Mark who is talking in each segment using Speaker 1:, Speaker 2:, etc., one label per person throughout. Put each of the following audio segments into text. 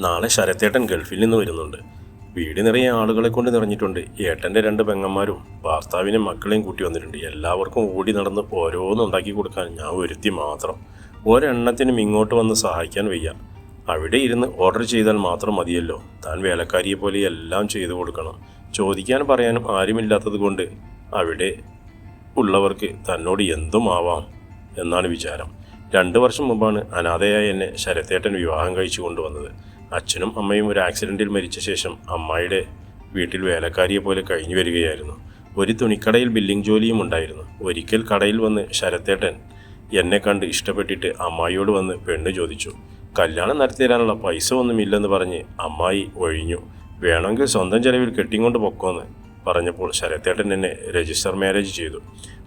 Speaker 1: നാളെ ശരത്തേട്ടൻ ഗൾഫിൽ നിന്ന് വരുന്നുണ്ട്. വീട് നിറയെ ആളുകളെ കൊണ്ട് നിറഞ്ഞിട്ടുണ്ട്. ഏട്ടന്റെ രണ്ട് പെങ്ങന്മാരും ഭർത്താവിനെ മക്കളെയും കൂട്ടി വന്നിട്ടുണ്ട്. എല്ലാവർക്കും ഓടി നടന്ന് ഓരോന്നും ഉണ്ടാക്കി കൊടുക്കാൻ ഞാൻ ഒരുത്തി മാത്രം. ഒരെണ്ണത്തിനും ഇങ്ങോട്ട് വന്ന് സഹായിക്കാൻ വയ്യ. അവിടെ ഇരുന്ന് ഓർഡർ ചെയ്താൽ മാത്രം മതിയല്ലോ. താൻ വേലക്കാരിയെ പോലെ എല്ലാം ചെയ്തു കൊടുക്കണം. ചോദിക്കാൻ പറയാനും ആരുമില്ലാത്തത് കൊണ്ട് അവിടെ ഉള്ളവർക്ക് തന്നോട് എന്തും ആവാം എന്നാണ് വിചാരം. രണ്ട് വർഷം മുമ്പാണ് അനാഥയായ എന്നെ ശരത്തേട്ടൻ വിവാഹം കഴിച്ചു കൊണ്ടുവന്നത്. അച്ഛനും അമ്മയും ഒരു ആക്സിഡന്റിൽ മരിച്ച ശേഷം അമ്മായിയുടെ വീട്ടിൽ വേലക്കാരിയെ പോലെ കഴിഞ്ഞു വരികയായിരുന്നു. ഒരു തുണിക്കടയിൽ ബില്ലിംഗ് ജോലിയും ഉണ്ടായിരുന്നു. ഒരിക്കൽ കടയിൽ വന്ന് ശരത്തേട്ടൻ എന്നെ കണ്ട് ഇഷ്ടപ്പെട്ടിട്ട് അമ്മായിയോട് വന്ന് പെണ്ണ് ചോദിച്ചു. കല്യാണം നടത്തിത്തരാനുള്ള പൈസ ഒന്നുമില്ലെന്ന് പറഞ്ഞ് അമ്മായി ഒഴിഞ്ഞു. വേണമെങ്കിൽ സ്വന്തം ചെലവിൽ കെട്ടിക്കൊണ്ട് പൊക്കോന്ന് പറഞ്ഞപ്പോൾ ശരത്തേട്ടൻ എന്നെ രജിസ്റ്റർ മാരേജ് ചെയ്തു.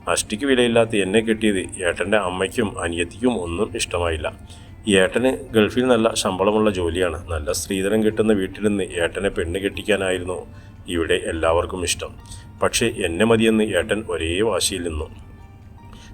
Speaker 1: അഷ്ടിക്ക് വിലയില്ലാത്ത എന്നെ കെട്ടിയത് ഏട്ടന്റെ അമ്മയ്ക്കും അനിയത്തിക്കും ഒന്നും ഇഷ്ടമായില്ല. ഏട്ടന് ഗൾഫിൽ നല്ല ശമ്പളമുള്ള ജോലിയാണ്. നല്ല സ്ത്രീധനം കിട്ടുന്ന വീട്ടിൽ നിന്ന് ഏട്ടനെ പെണ്ണ് കെട്ടിക്കാനായിരുന്നു ഇവിടെ എല്ലാവർക്കും ഇഷ്ടം. പക്ഷേ എന്നെ മതിയെന്ന് ഏട്ടൻ ഒരേ വാശിയിൽ നിന്നു.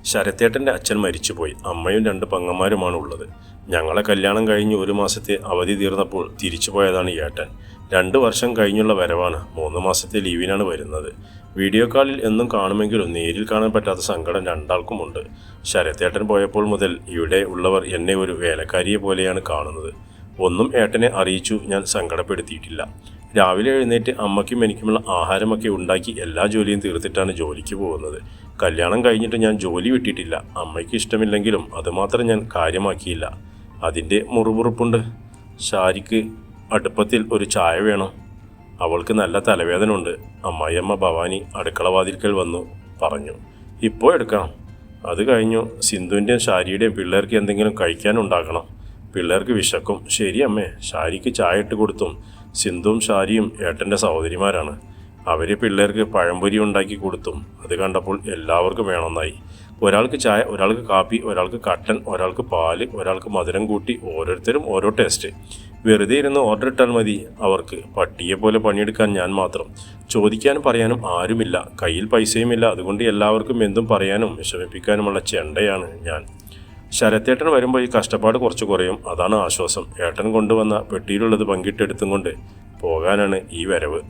Speaker 1: ശരത്തേട്ടന്റെ അച്ഛൻ മരിച്ചുപോയി. അമ്മയും രണ്ട് പങ്ങന്മാരുമാണ് ഉള്ളത് ഞങ്ങളെ കല്യാണം കഴിഞ്ഞ് ഒരു മാസത്തെ അവധി തീർന്നപ്പോൾ തിരിച്ചു പോയതാണ് ഏട്ടൻ. രണ്ട് വർഷം കഴിഞ്ഞുള്ള വരവാണ്. മൂന്ന് മാസത്തെ ലീവിനാണ് വരുന്നത്. വീഡിയോ കോളിൽ എന്നും കാണുമെങ്കിലും നേരിൽ കാണാൻ പറ്റാത്ത സങ്കടം രണ്ടാൾക്കുമുണ്ട്. ശരത്തേട്ടൻ പോയപ്പോൾ മുതൽ ഇവിടെ ഉള്ളവർ എന്നെ ഒരു വേലക്കാരിയെ പോലെയാണ് കാണുന്നത്. ഒന്നും ഏട്ടനെ അറിയിച്ചു ഞാൻ സങ്കടപ്പെടുത്തിയിട്ടില്ല. രാവിലെ എഴുന്നേറ്റ് അമ്മയ്ക്കും എനിക്കുമുള്ള ആഹാരമൊക്കെ ഉണ്ടാക്കി എല്ലാ ജോലിയും തീർത്തിട്ടാണ് ജോലിക്ക് പോകുന്നത്. കല്യാണം കഴിഞ്ഞിട്ട് ഞാൻ ജോലി വിട്ടിട്ടില്ല. അമ്മയ്ക്ക് ഇഷ്ടമില്ലെങ്കിലും അതുമാത്രം ഞാൻ കാര്യമാക്കിയില്ല. അതിന്റെ മുറുമുറുപ്പുണ്ട്. ഷാരിക്ക് അടുപ്പത്തിൽ ഒരു ചായ വേണം. അവൾക്ക് നല്ല തലവേദന ഉണ്ട്. അമ്മായിയമ്മ ഭവാനി അടുക്കളവാതിൽക്കൽ വന്നു പറഞ്ഞു ഇപ്പോൾ എടുക്കണം. അത് കഴിഞ്ഞു. സിന്ധുവിന്റെയും ഷാരിയുടെയും പിള്ളേർക്ക് എന്തെങ്കിലും കഴിക്കാനുണ്ടാക്കണം പിള്ളേർക്ക് വിശക്കും. ശരി അമ്മേ. ഷാരിക്ക് ചായ ഇട്ട് കൊടുത്തും സിന്ധുവും ഷാരിയും ഏട്ടന്റെ സഹോദരിമാരാണ്. അവർ പിള്ളേർക്ക് പഴംപൊരി ഉണ്ടാക്കി കൊടുത്തും അത് കണ്ടപ്പോൾ എല്ലാവർക്കും വേണമെന്നായി ഒരാൾക്ക് ചായ ഒരാൾക്ക് കാപ്പി ഒരാൾക്ക് കട്ടൻ ഒരാൾക്ക് പാൽ ഒരാൾക്ക് മധുരം കൂട്ടി ഓരോരുത്തരും ഓരോ ടേസ്റ്റ്. വെറുതെ ഇരുന്ന് ഓർഡർ ഇട്ടാൽ മതി. അവർക്ക് പട്ടിയെ പോലെ പണിയെടുക്കാൻ ഞാൻ മാത്രം. ചോദിക്കാനും പറയാനും ആരുമില്ല. കയ്യിൽ പൈസയുമില്ല. അതുകൊണ്ട് എല്ലാവർക്കും എന്തും പറയാനും വിഷമിപ്പിക്കാനുമുള്ള ചെണ്ടയാണ് ഞാൻ. ശരത്തേട്ടൻ വരുമ്പോൾ ഈ കഷ്ടപ്പാട് കുറച്ച് കുറയും. അതാണ് ആശ്വാസം. ഏട്ടൻ കൊണ്ടുവന്ന പെട്ടിയിലുള്ളത് പങ്കിട്ടെടുത്തും കൊണ്ട് പോകാനാണ് ഈ വരവ്.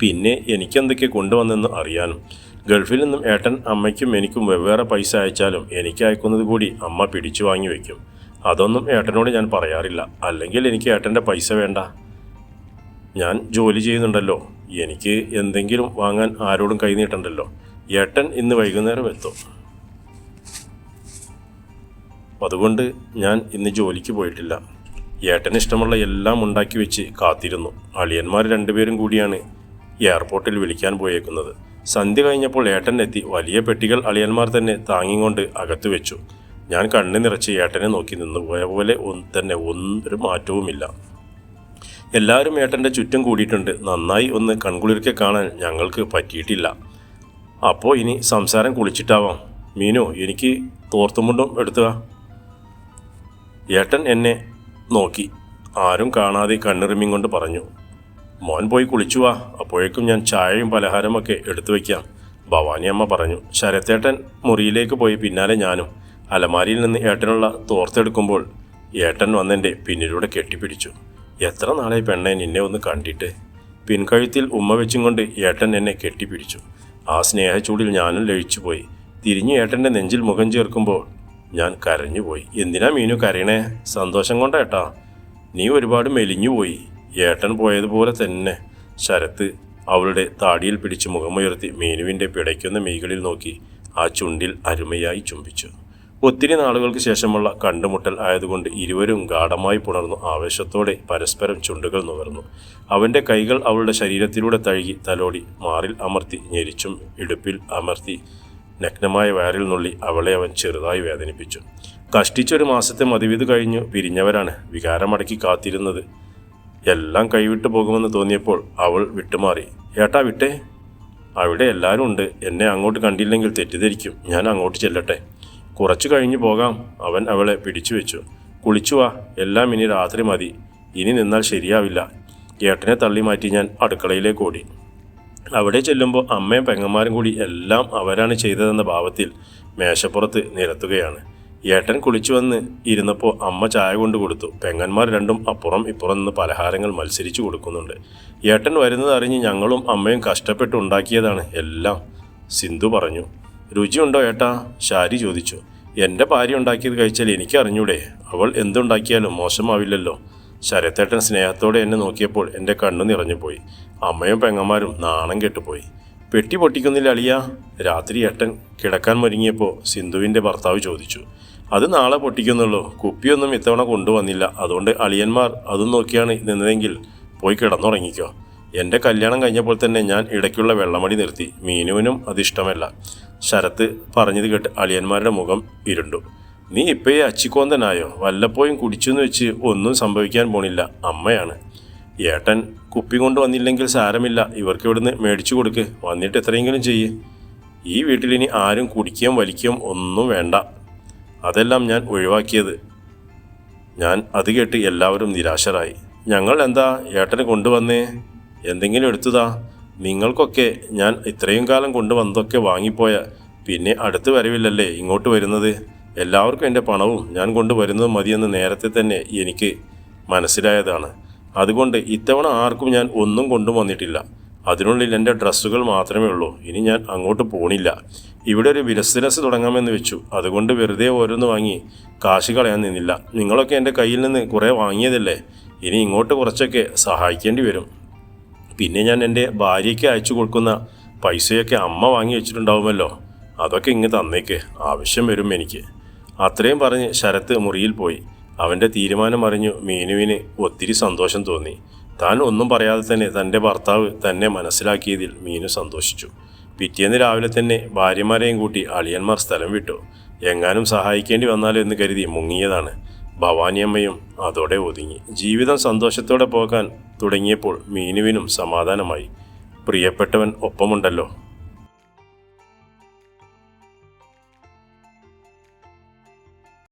Speaker 1: പിന്നെ എനിക്കെന്തൊക്കെ കൊണ്ടുവന്നെന്ന് അറിയാനും. ഗൾഫിൽ നിന്നും ഏട്ടൻ അമ്മയ്ക്കും എനിക്കും വെവ്വേറെ പൈസ അയച്ചാലും എനിക്ക് അയക്കുന്നത് കൂടി അമ്മ പിടിച്ചു വാങ്ങി വയ്ക്കും അതൊന്നും ഏട്ടനോട് ഞാൻ പറയാറില്ല. അല്ലെങ്കിൽ എനിക്ക് ഏട്ടന്റെ പൈസ വേണ്ട. ഞാൻ ജോലി ചെയ്യുന്നുണ്ടല്ലോ. എനിക്ക് എന്തെങ്കിലും വാങ്ങാൻ ആരോടും കൈനീട്ടണ്ടല്ലോ ഏട്ടൻ ഇന്ന് വൈകുന്നേരം എത്തും. അതുകൊണ്ട് ഞാൻ ഇന്ന് ജോലിക്ക് പോയിട്ടില്ല. ഏട്ടന് ഇഷ്ടമുള്ള എല്ലാം ഉണ്ടാക്കി വെച്ച് കാത്തിരുന്നു. അളിയന്മാർ രണ്ടുപേരും കൂടിയാണ് എയർപോർട്ടിൽ വിളിക്കാൻ പോയേക്കുന്നത്. സന്ധ്യ കഴിഞ്ഞപ്പോൾ ഏട്ടൻ എത്തി. വലിയ പെട്ടികൾ അളിയന്മാർ തന്നെ താങ്ങിക്കൊണ്ട് അകത്തു വെച്ചു. ഞാൻ കണ്ണു നിറച്ച് ഏട്ടനെ നോക്കി നിന്നു. പോയ പോലെ തന്നെ ഒന്നൊരു മാറ്റവുമില്ല. എല്ലാവരും ഏട്ടന്റെ ചുറ്റും കൂടിയിട്ടുണ്ട്. നന്നായി ഒന്ന് കൺകുളിർക്കെ കാണാൻ ഞങ്ങൾക്ക് പറ്റിയിട്ടില്ല. അപ്പോൾ ഇനി സംസാരം കുളിച്ചിട്ടാവാം. മീനു എനിക്ക് തോർത്തുമുണ്ടും എടുത്തുക. ഏട്ടൻ എന്നെ നോക്കി. ആരും കാണാതെ കണ്ണിറുമ്യം കൊണ്ട് പറഞ്ഞു മോൻ പോയി കുളിച്ചു വാ. അപ്പോഴേക്കും ഞാൻ ചായയും പലഹാരമൊക്കെ എടുത്തു വയ്ക്കാം. ഭവാനി അമ്മ പറഞ്ഞു ശരത്തേട്ടൻ മുറിയിലേക്ക് പോയി പിന്നാലെ ഞാനും. അലമാരിയിൽ നിന്ന് ഏട്ടനുള്ള തോർത്തെടുക്കുമ്പോൾ ഏട്ടൻ വന്നെന്റെ പിന്നിലൂടെ കെട്ടിപ്പിടിച്ചു. എത്ര നാളെ പെണ്ണെ നിന്നെ ഒന്ന് കണ്ടിട്ട്? പിൻകഴുത്തിൽ ഉമ്മ വെച്ചും കൊണ്ട് ഏട്ടൻ എന്നെ കെട്ടിപ്പിടിച്ചു. ആ സ്നേഹച്ചൂടിൽ ഞാനും ലഴിച്ചുപോയി തിരിഞ്ഞു ഏട്ടന്റെ നെഞ്ചിൽ മുഖം ചേർക്കുമ്പോൾ ഞാൻ കരഞ്ഞുപോയി. എന്തിനാ മീനു കരയണേ? സന്തോഷം കൊണ്ടേട്ടാ നീ ഒരുപാട് മെലിഞ്ഞുപോയി. ഏട്ടൻ പോയതുപോലെ തന്നെ. ശരത്ത് അവളുടെ താടിയിൽ പിടിച്ച് മുഖമുയർത്തി മീനുവിന്റെ പിടയ്ക്കുന്ന മെയ്കളിൽ നോക്കി ആ ചുണ്ടിൽ അരുമയായി ചുംബിച്ചു. ഒത്തിരി നാളുകൾക്ക് ശേഷമുള്ള കണ്ടുമുട്ടൽ ആയതുകൊണ്ട് ഇരുവരും ഗാഠമായി പുണർന്നു. ആവേശത്തോടെ പരസ്പരം ചുണ്ടുകൾ നുകർന്നു. അവന്റെ കൈകൾ അവളുടെ ശരീരത്തിലൂടെ തഴുകി തലോടി മാറിൽ അമർത്തി ഞെരിച്ചും ഇടുപ്പിൽ അമർത്തി നഗ്നമായ വയറിൽ നുള്ളി അവളെ അവൻ ചെറുതായി വേദനിപ്പിച്ചു. കഷ്ടിച്ചൊരു മാസത്തെ മതിവിത് കഴിഞ്ഞു. പിരിഞ്ഞവരാണ് വികാരമടക്കി കാത്തിരുന്നത്. എല്ലാം കൈവിട്ടു പോകുമെന്ന് തോന്നിയപ്പോൾ അവൾ വിട്ടുമാറി. ഏട്ടാ വിട്ടേ. അവിടെ എല്ലാവരും ഉണ്ട്. എന്നെ അങ്ങോട്ട് കണ്ടില്ലെങ്കിൽ തെറ്റിദ്ധരിക്കും. ഞാൻ അങ്ങോട്ട് ചെല്ലട്ടെ. കുറച്ചു കഴിഞ്ഞു പോകാം. അവൻ അവളെ പിടിച്ചു വെച്ചു. കുളിച്ചു വാ. എല്ലാം ഇനി രാത്രി മതി. ഇനി നിന്നാൽ ശരിയാവില്ല. ഏട്ടനെ തള്ളി മാറ്റി ഞാൻ അടുക്കളയിലേക്ക് ഓടി. അവിടെ ചെല്ലുമ്പോൾ അമ്മയും പെങ്ങന്മാരും കൂടി എല്ലാം അവരാണ് ചെയ്തതെന്ന ഭാവത്തിൽ മേശപ്പുറത്ത് നിരത്തുകയാണ്. ഏട്ടൻ കുളിച്ചു വന്ന് ഇരുന്നപ്പോൾ അമ്മ ചായ കൊണ്ട് കൊടുത്തു. പെങ്ങന്മാർ രണ്ടും അപ്പുറം ഇപ്പുറം നിന്ന് പലഹാരങ്ങൾ മത്സരിച്ചു കൊടുക്കുന്നുണ്ട്. ഏട്ടൻ വരുന്നത് അറിഞ്ഞ് ഞങ്ങളും അമ്മയും കഷ്ടപ്പെട്ടുണ്ടാക്കിയതാണ് എല്ലാം. സിന്ധു പറഞ്ഞു. രുചിയുണ്ടോ ഏട്ടാ? ഷാരി ചോദിച്ചു. എന്റെ ഭാര്യ ഉണ്ടാക്കിയത് കഴിച്ചാൽ എനിക്ക് അറിഞ്ഞൂടെ? അവൾ എന്തുണ്ടാക്കിയാലും മോശമാവില്ലല്ലോ. ശരത്തേട്ടൻ സ്നേഹത്തോടെ എന്നെ നോക്കിയപ്പോൾ എന്റെ കണ്ണു നിറഞ്ഞുപോയി. അമ്മയും പെങ്ങന്മാരും നാണം കെട്ടുപോയി. പെട്ടി പൊട്ടിക്കുന്നില്ല അളിയ. രാത്രി ഏട്ടൻ കിടക്കാൻ മുരുങ്ങിയപ്പോൾ സിന്ധുവിന്റെ ഭർത്താവ് ചോദിച്ചു. അത് നാളെ പൊട്ടിക്കുന്നുള്ളൂ. കുപ്പിയൊന്നും ഇത്തവണ കൊണ്ടുവന്നില്ല. അതുകൊണ്ട് അളിയന്മാർ അതും നോക്കിയാണ് നിന്നതെങ്കിൽ പോയി കിടന്നുറങ്ങിക്കോ. എന്റെ കല്യാണം കഴിഞ്ഞപ്പോൾ തന്നെ ഞാൻ ഇടയ്ക്കുള്ള വെള്ളമടി നിർത്തി. മീനുവിനും അതിഷ്ടമല്ല ശരത്ത് പറഞ്ഞത് കേട്ട് അളിയന്മാരുടെ മുഖം ഇരുണ്ടു. നീ ഇപ്പേ അച്ചിക്കോന്തനായോ? വല്ലപ്പോഴും കുടിച്ചെന്ന് വെച്ച് ഒന്നും സംഭവിക്കാൻ പോണില്ല. അമ്മയാണ്. ഏട്ടൻ കുപ്പി കൊണ്ട് വന്നില്ലെങ്കിൽ സാരമില്ല. ഇവർക്ക് ഇവിടുന്ന് മേടിച്ചു കൊടുക്ക്. വന്നിട്ട് എത്രയെങ്കിലും ചെയ്യ്. ഈ വീട്ടിൽ ഇനി ആരും കുടിക്കുകയും വലിക്കുകയും ഒന്നും വേണ്ട. അതെല്ലാം ഞാൻ ഒഴിവാക്കിയത്. ഞാൻ അത് കേട്ട് എല്ലാവരും നിരാശരായി. ഞങ്ങൾ എന്താ? ഏട്ടനെ കൊണ്ടുവന്നേ? എന്തെങ്കിലും എടുത്തതാ? നിങ്ങൾക്കൊക്കെ ഞാൻ ഇത്രയും കാലം കൊണ്ടുവന്നതൊക്കെ വാങ്ങിപ്പോയ പിന്നെ അടുത്ത് വരവില്ലല്ലേ ഇങ്ങോട്ട് വരുന്നത്? എല്ലാവർക്കും എന്റെ പണവും ഞാൻ കൊണ്ടുവരുന്നത് മതിയെന്ന് നേരത്തെ തന്നെ എനിക്ക് മനസ്സിലായതാണ്. അതുകൊണ്ട് ഇത്തവണ ആർക്കും ഞാൻ ഒന്നും കൊണ്ടുവന്നിട്ടില്ല അതിനുള്ളിൽ എന്റെ ഡ്രസ്സുകൾ മാത്രമേ ഉള്ളൂ. ഇനി ഞാൻ അങ്ങോട്ട് പോണില്ല. ഇവിടെ ഒരു ബിസിനസ് തുടങ്ങാമെന്ന് വെച്ചു. അതുകൊണ്ട് വെറുതെ ഓരോന്ന് വാങ്ങി കാശ് കളയാൻ നിന്നില്ല. നിങ്ങളൊക്കെ എന്റെ കയ്യിൽ നിന്ന് കുറേ വാങ്ങിയതല്ലേ? ഇനി ഇങ്ങോട്ട് കുറച്ചൊക്കെ സഹായിക്കേണ്ടി വരും. പിന്നെ ഞാൻ എന്റെ ഭാര്യയ്ക്ക് അയച്ചു കൊടുക്കുന്ന പൈസയൊക്കെ അമ്മ വാങ്ങി വെച്ചിട്ടുണ്ടാവുമല്ലോ. അതൊക്കെ ഇങ്ങ് തന്നേക്ക്. ആവശ്യം വരും എനിക്ക്. അത്രയും പറഞ്ഞ് ശരത്ത് മുറിയിൽ പോയി. അവന്റെ തീരുമാനം അറിഞ്ഞു മീനുവിന് ഒത്തിരി സന്തോഷം തോന്നി. താൻ ഒന്നും പറയാതെ തന്നെ തന്റെ ഭർത്താവ് തന്നെ മനസ്സിലാക്കിയതിൽ മീനു സന്തോഷിച്ചു. പിറ്റേന്ന് രാവിലെ തന്നെ ഭാര്യമാരെയും കൂട്ടി അളിയന്മാർ സ്ഥലം വിട്ടു. എങ്ങാനും സഹായിക്കേണ്ടി വന്നാലോ എന്ന് കരുതി മുങ്ങിയതാണ്. ഭവാനിയമ്മയും അതോടെ ഒതുങ്ങി. ജീവിതം സന്തോഷത്തോടെ പോകാൻ തുടങ്ങിയപ്പോൾ മീനുവിനും സമാധാനമായി. പ്രിയപ്പെട്ടവൻ ഒപ്പമുണ്ടല്ലോ.